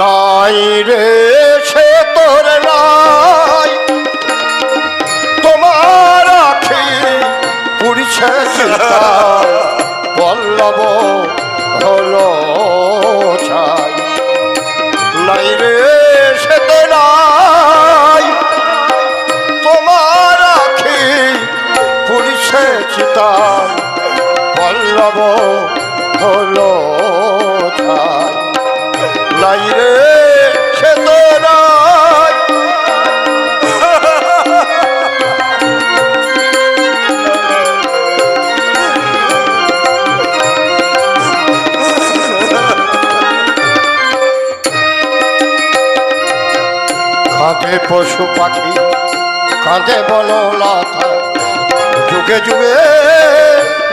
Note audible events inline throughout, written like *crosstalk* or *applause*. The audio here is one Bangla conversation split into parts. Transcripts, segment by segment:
নাই রে, সে তোর নাই। তোমার আখি পুরিছে পল্লব হলো ছাই। নাই রে, সে নাই। তোমার আখি পুরিছে চিতা পল্লব পশু পাখি কাঁদে বলো লতা। যুগে যুগে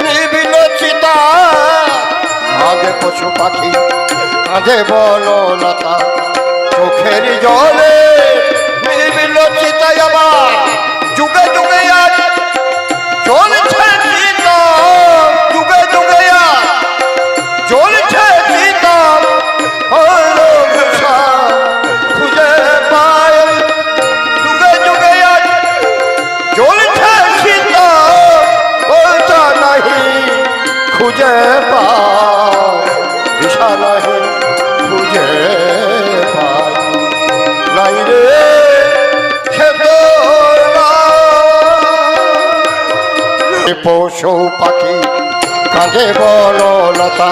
নিবিল চিতা কাঁধে পশু পাখি, কাঁদে বলো লতা। চোখের জলে নিবিল আবার। যুগে যুগে চলছে পশু পাখি কাঁধে বল লতা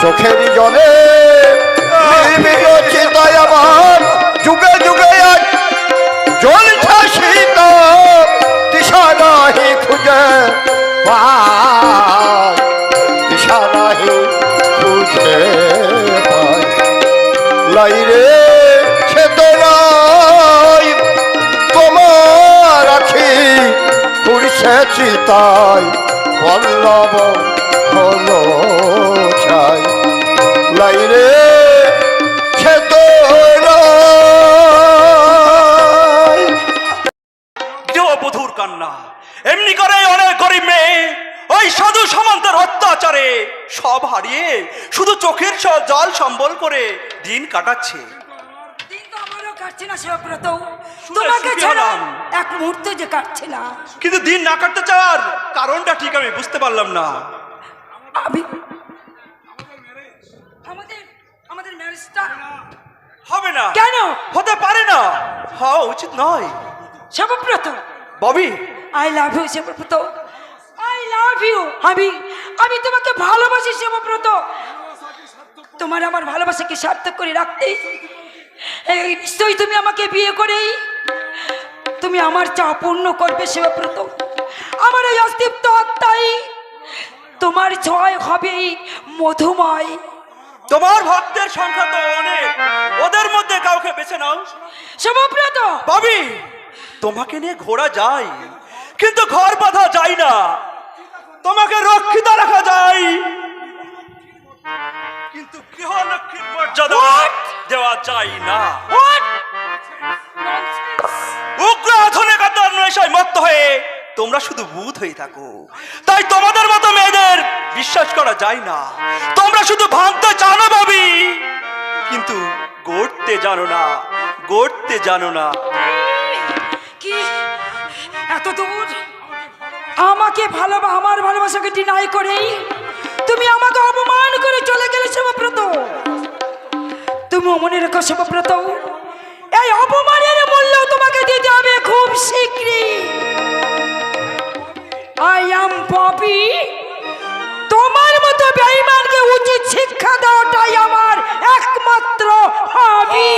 চোখের জলে চিতায় পল্লব হলো ছাই। লাই রে কান্না এমনি করে অনেক গরিব মেয়ে ওই সাধু সামন্তের অত্যাচারে সব হারিয়ে শুধু চোখের জল সম্বল করে দিন কাটাচ্ছে। তোমাকে ছাড়া এক মুহূর্ত যে কাটছে না কিন্তু দিন না কাটতে চাওয়ার কারণটা ঠিক আমি বুঝতে পারলাম না। আমি আমাদের আমাদের ম্যারেজটা হবে না। কেন? হতে পারে না। হওয়া উচিত নয়। Shibabrata Bobby. I love you Shibabrata I love you আমি আমি তোমাকে ভালোবাসি শিবব্রত তোমার আমার ভালোবাসাকে সার্থক করে রাখতে নিশ্চয়ই তুমি আমাকে বিয়ে করেই তুমি আমার চা পূর্ণ করবে শিবব্রত আমার এই অস্তিত্ব আত্মাই। তোমার জয় হবে মধুময়। তোমার ভক্তের সংখ্যা তো অনেক। ওদের মধ্যে কাউকে বেছে নাও। শিবব্রত ববি তোমাকে নিয়ে ঘোরা যায় কিন্তু ঘর বাঁধা যায় না। তোমাকে রক্ষিত রাখা যায়। কিন্তু গৃহলক্ষ্মীর মর্যাদা? দেওয়া যায় না। নেশায় মত্ত হয়ে তোমরা শুধু বুধ হয়ে থাকো। তাই তোমাদের মতো মেয়েদের বিশ্বাস করা যায় না। তোমরা শুধু ভাঙতে জানো ভাবি, কিন্তু গড়তে জানো না, গড়তে জানো না। কি? এত দূর? আমাকে ভালোবা, আমার ভালোবাসাকে ডিনাই করেই তুমি আমাকে অপমান করে চলে গেলে শিবব্রত। তুমি মনে রেখো শিবব্রত। এই অপমানের দিতে হবে খুব শীঘ্রই। আই এম পপি তোমার মতো বেঈমানকে উচিত শিক্ষা দেওয়াটাই আমার একমাত্র হবি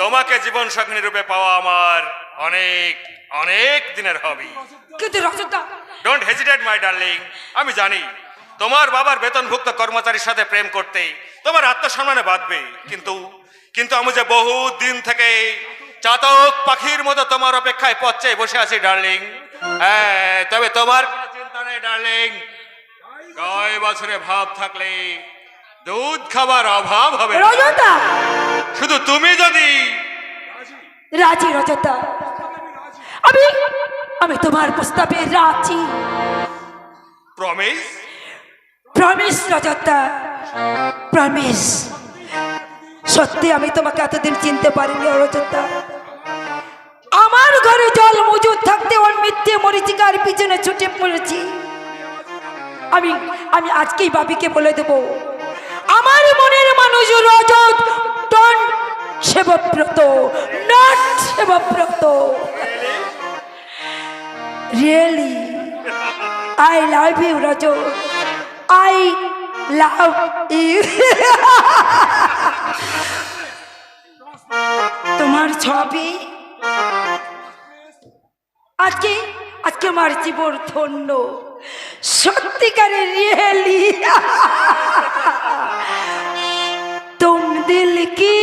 তোমাকে জীবন সঙ্গিনী রূপে পাওয়া আমার অনেক অনেক দিনের হবি কিন্তু রজতা ডোন্ট হেজিটেট মাই ডার্লিং আমি জানি তোমার বাবার বেতনভুক্ত কর্মচারীর সাথে প্রেম করতে তোমার আত্মসম্মানে বাঁধবে কিন্তু কিন্তু আমি যে বহু দিন থেকে চাতক পাখির মতো তোমার অপেক্ষায় পথ চেয়ে বসে আছি ডার্লিং। হ্যাঁ তবে তোমার কোনো চিন্তা নেই ডার্লিং। কয় বছরে ভাব থাকলে দুধ খাবার অভাব হবে না। রজতা! শুধু তুমি যদি রাজি রজতা। আমি আমি তোমার প্রস্তাবে রাজি। Promise promise রজতা। প্রমিস সত্যি আমি তোমাকে এতদিন চিনতে পারিনি রজতা আমার ঘরে জল মজুদ থাকতে ওর মিথ্যে মরিচিকার পিছনে ছুটে পড়েছি। আমি আমি আজকেই বাবিকে বলে দেব, আমার মনের মানুষ Rajat Don Sebabrata not Sebabrata really I love you Rajat. I love you তোমার ছবি? আজকে আজকে আমার জীবন ধন্য। সত্যিকারের রিয়েলি তুম দিল কি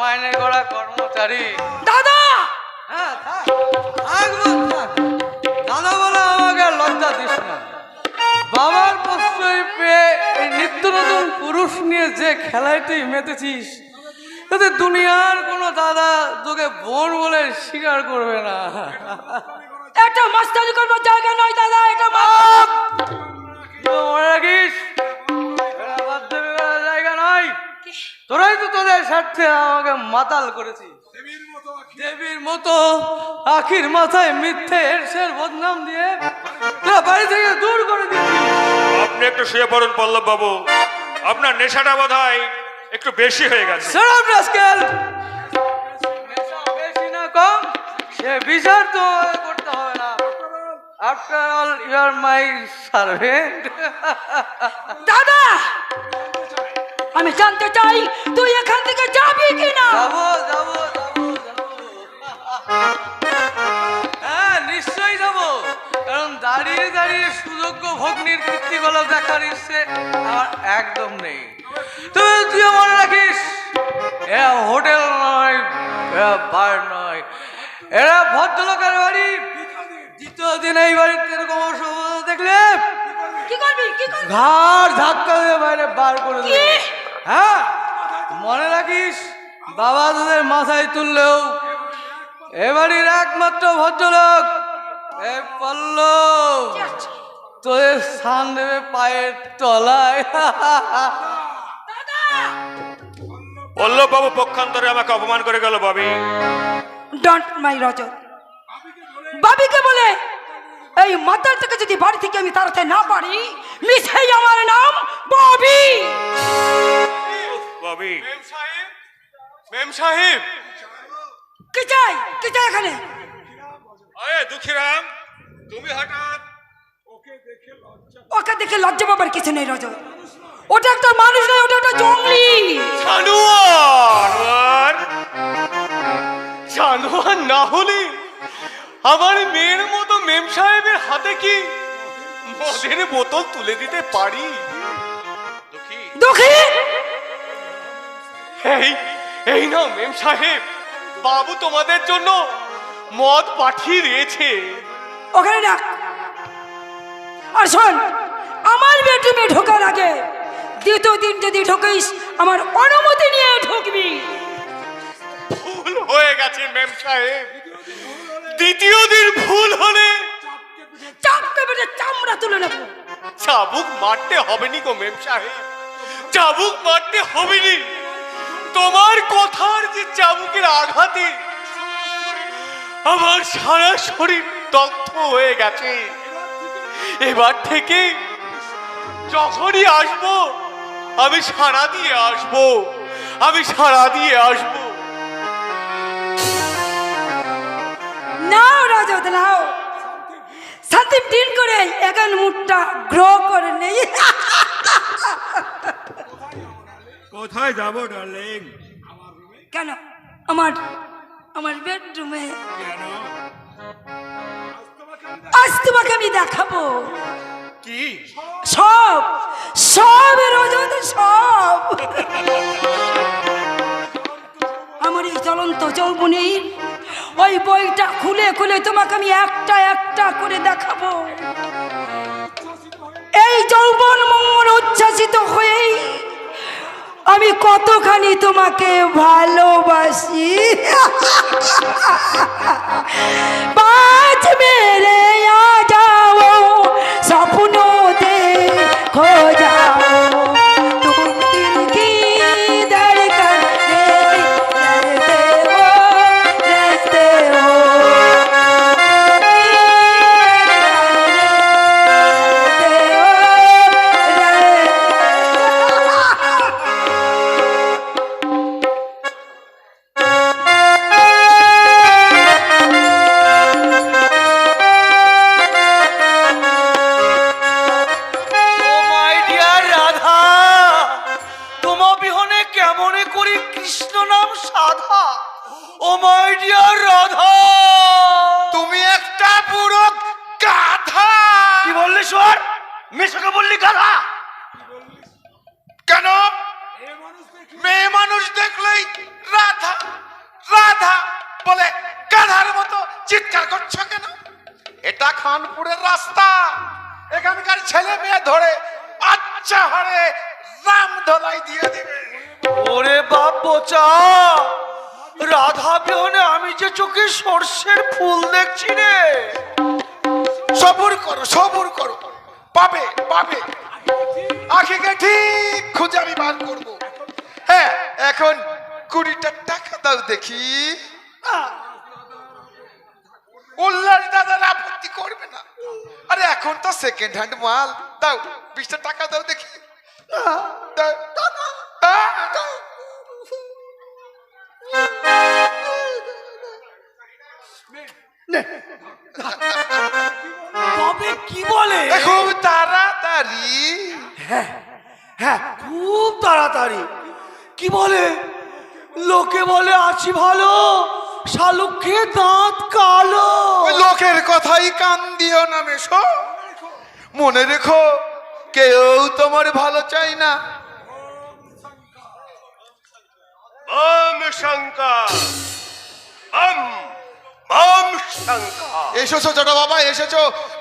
মাইনে গড়া কর্মচারী। দাদা! হ্যাঁ। দাদা বলে আমাকে লজ্জা দিস না। বাবার প্রশ্রয় পেয়ে এই নিত্য নতুন পুরুষ নিয়ে যে খেলায় তুই মেতেছিস তাতে দুনিয়ার কোনো দাদা তোকে বোন বলে স্বীকার করবে না। এটা মাস্টারি করবার জায়গা নয় দাদা এটা মনে রাখিস? তোরাই তো তোদের স্বার্থে আমাকে মাতাল করেছিস। দেবীর মতো আখির মাথায় মিথ্যে এরশের বদনাম দিয়ে তোরা বাড়ি থেকে দূর করে দিয়েছিস আপনি একটু শুয়ে পড়ুন পল্লব বাবু আপনার নেশাটা বোধ হয় একটু বেশি হয়ে গেছে। নেশা বেশি না কম সে বিচার তো করতে হবে না। After all you are my servant দাদা! আমি জানতে চাই তুই এখান থেকে যাবি কিনা? যাব যাব যাব যাব। হ্যাঁ নিশ্চয়ই যাব। কারণ দাঁড়িয়ে দাঁড়িয়ে সুযোগ্য ভগ্নির দেখার ইচ্ছে আমার একদম নেই। তবে তুই মনে রাখিস হোটেল নয় বার নয় এরা ভদ্রলোকের বাড়ি। দ্বিতীয় দিন এই এরকম অসভ্যতা দেখলে কি করবি কি করবি? ঘাড় ধাক্কা দিয়ে বাইরে বার করে দেবে। কি? হ্যাঁ মনে রাখিস বাবা তোদের মাথায় তুললেও এবাড়ির একমাত্র ভদ্রলোক এ পল্ল তোদের স্থান দেবে পায়ের তলায়। পল্লব বাবু পক্ষান্তরে আমাকে অপমান করে গেল বাবি। ডন্ট মাই রজত বাবিকে বলে এই মাতাল থেকে যদি বাড়ি থেকে আমি তাড়াতে না পারি মিশাই আমার নাম ববি। ববি মেম সাহেব কি চাই? কি চাই এখানে? আরে দুঃখীরাম তুমি হঠাৎ ওকে দেখে লজ্জা পাবার কিছু নেই রজত ওটা একটা মানুষ নয় ওটা একটা জঙ্গলি। জানোয়ার জানোয়ার না হলে আমার মেয়ের মতো মেম সাহেবের হাতে কি মদের বোতল তুলে দিতে পারি? এই এই না মেম সাহেব। বাবু তোমাদের জন্য মদ পাঠিয়ে দিয়েছে। ওখানে ডাক। আর শোন আমার বেডরুমে ঢোকার আগে দ্বিতীয় দিন যদি ঢোকিস আমার অনুমতি নিয়ে ঢুকবি। ভুল হয়ে গেছে মেম সাহেব। দ্বিতীয় দিন ভুল হলে চাপকে বেটে চামড়া তুলে নেব। চাবুক মারতে হবে নি গো মেম সাহেব। চাবুক মারতে হবে নি। তোমার কথার যে চাবুকের আঘাতে আমার সারা শরীর দগ্ধ হয়ে গেছে। এবার থেকে যখনই আসব, আমি সারা দিয়ে আসব, আমি সারা দিয়ে আসব। নাও রাজা, নাও। সাথে দিন করে এখন মুখটা গ্রো করে নেই। *laughs* কোথায় যাব ডার্লিং কেন? আমার আমার বেডরুমে আজ তোমাকে আমি দেখাবো। কি? সব সব রজত সব। আমার এই চলন্ত যৌবনীর ওই বইটা খুলে খুলে তোমাকে আমি একটা একটা করে দেখাবো। এই যৌবন মঙ্গল উচ্ছ্বাসিত হয়েই আমি কতখানি তোমাকে ভালোবাসি? পাঁচ মেরে মেশোকে বললি গাধা? কেন? মেয়ে মানুষ দেখলেই রাধা রাধা বলে গাধার মতো চিৎকার করছ কেন? এটা খানপুরের রাস্তা। এখানকার ছেলে মেয়ে ধরে আচ্ছা হারে রাম ধলাই দিয়ে দিবে। ওরে বাপ বোচা রাধা বিহনে আমি যে চোখে সর্ষের ফুল দেখছি রে। সবুর করো সবুর করো। পাবে পাবে। আখিকে ঠিক খুঁজে আমি বার করব। হ্যাঁ এখন কুড়িটা টাকা দাও দেখি। উল্লাস দাদার আপত্তি করবে না। আরে এখন তো সেকেন্ড হ্যান্ড মাল। দাও বিশটা টাকা দাও দেখি। দাও, দাও, দাও। তবে কি বলে? খুব তাড়াতাড়ি। হ্যাঁ খুব তাড়াতাড়ি। কি বলে? লোকে বলে আছি ভালো। শালুকে দাঁত কালো। লোকের কথাই কান দিও না মেশো। মনে রেখো কেউ তোমার ভালো চাই না। ওম শঙ্কর ওম ওম এসেছ ছোট বাবা এসেছ।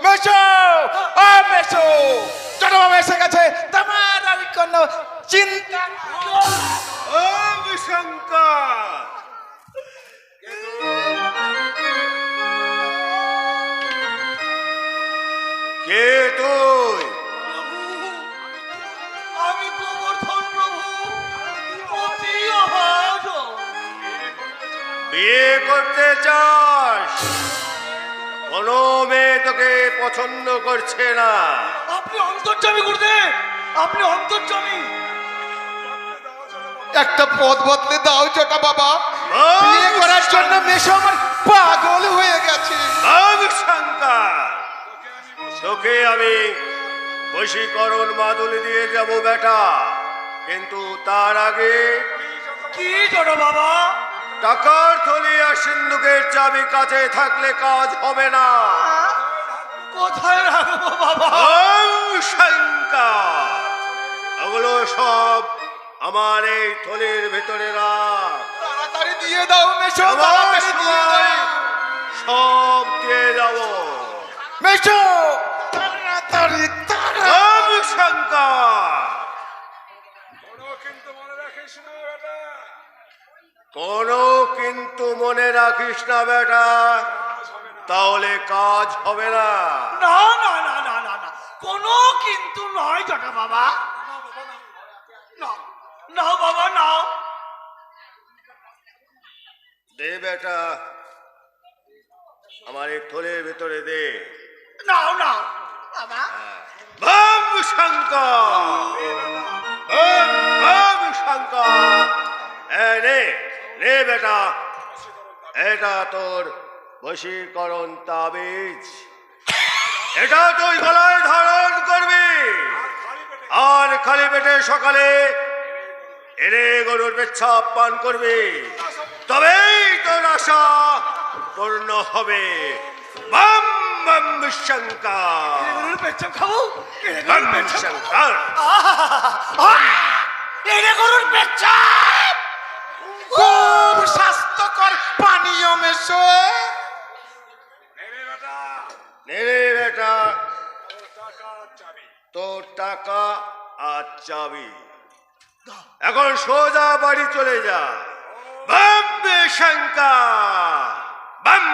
মেসো ও মেসো ছোট বাবা এসে গেছে। তোমার আর কোনো চিন্তা ওম শঙ্কর। কে তুই বিয়ে করতে চাস? কোনো মেয়ে তোকে পছন্দ করছে না। আপনি অন্তর্জামী করতে আপনি অন্তর্জামী। একটা পথ বদলে দাও ছোট বাবা। বিয়ে করার জন্য মেশো আমার পাগল হয়ে গেছে। তোকে আমি বশীকরণ মাদুলি দিয়ে যাব বেটা। কিন্তু তার আগে কি ছোট বাবা? টাকার থলি আর সিন্ধুকের চাবি কাছে থাকলে কাজ হবে না। কোথায় রাখব বাবা? ওম ওগুলো সব আমার এই থলির ভেতরে রাখ। তাড়াতাড়ি দিয়ে দাও মেশো তাড়াতাড়ি দিয়ে দাও। সব দিয়ে যাব। মেশো তাড়াতাড়ি তাড়াতাড়ি। ওম শঙ্কর কোনো কিন্তু মনে রাখিস না বেটা। তাহলে কাজ হবে না। না না না না না না। কোনো কিন্তু নয় জটা বাবা। না না বাবা নাও দে বেটা আমার এই থলের ভেতরে দে। নাও নাও। বাবা। ভম শঙ্কর। ভম শঙ্কর। এ নে বেটা। এটা তোর বশীকরণ তাবিজ। এটা তুই গলায় ধারণ করবি। আর খালি পেটে সকালে এরে গরুর পেচ্ছাপ পান করবি। তবেই তোর আশা পূর্ণ হবে। বম বম শঙ্কর পেচ্ছাপ খাব? বম শঙ্কর এনে গরুর পেচ্ছাপ! খুব স্বাস্থ্যকর পানীয় মেশো। নেরে বেটা তোর টাকা আর চাবি। এখন সোজা বাড়ি চলে যা। বম্বে শঙ্কর বম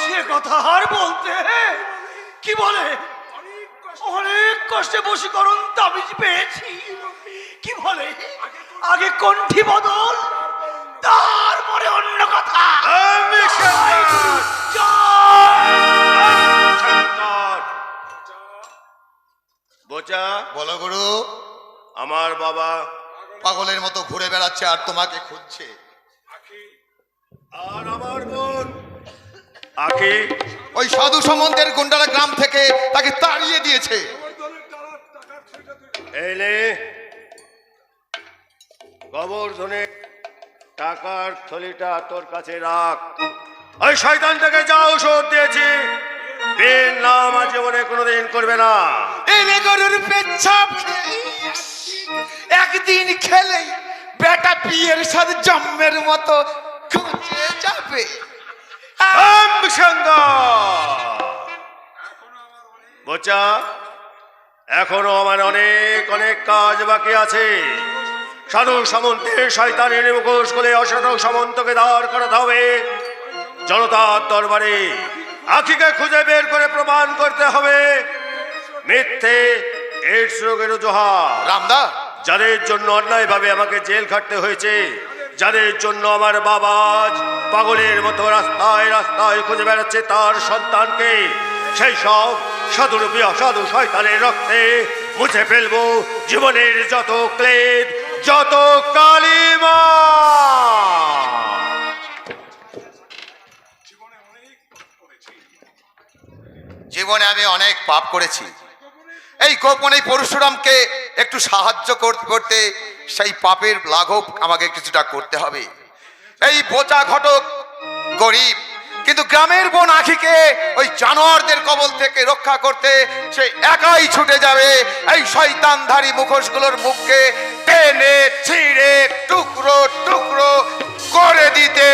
সে কথা আর বলতে কি বলে? অনেক কষ্টে বশীকরণ তাবিজ পেয়েছি। কি বলে? আগে কণ্ঠি বদল তারপরে অন্য কথা। বোচা বলো গুরু। আমার বাবা পাগলের মতো ঘুরে বেড়াচ্ছে আর তোমাকে খুঁজছে। আর আমার বোন। আখি। ওই সাধু সম্বন্ধের গুন্ডারা গ্রাম থেকে তাকে তাড়িয়ে দিয়েছে। এলে গোবর্ধনে টাকার থলিটা তোর কাছে রাখ। ওই শয়তানটাকে যা ঔষধ দিয়েছি বেন নাম আজ জীবনে কোনোদিন করবে না। এনে গরুর পেচ্ছাপ একদিন খেলেই বেটা পিয়ের সাথে জম্মের মতো খুঁজে যাবে। বোচা এখনও আমার অনেক অনেক কাজ বাকি আছে। সাধু সামন্তের শয়তানের মুখোশ করে অসাধু সামন্তকে দাঁড় করাতে হবে। জনতার দরবারে আখিকে খুঁজে বের করে প্রমাণ করতে হবে। মিথ্যে এইডস রোগের অজুহাত। রামদা। যাদের জন্য অন্যায়ভাবে আমাকে জেল খাটতে হয়েছে যাদের জন্য আমার বাবা আজ পাগলের মতো রাস্তায় রাস্তায় খুঁজে বেড়াচ্ছে তার সন্তানকে সেই সব সাধুরূপী অসাধু শয়তানের রক্তে মুছে ফেলব জীবনের যত ক্লেদ। যত কালিমা জীবনে আমি অনেক পাপ করেছি। এই গোপনে পরশুরামকে একটু সাহায্য করতে করতে সেই পাপের লাঘব আমাকে কিছুটা করতে হবে। এই বোচা ঘটক গরিব কিন্তু গ্রামের বোন আখিকে ওই জানোয়ারদের কবল থেকে রক্ষা করতে সে একাই ছুটে যাবে। এই শয়তানধারী মুখোশগুলোর মুখকে টেনে, ছিঁড়ে, টুকরো টুকরো করে দিতে।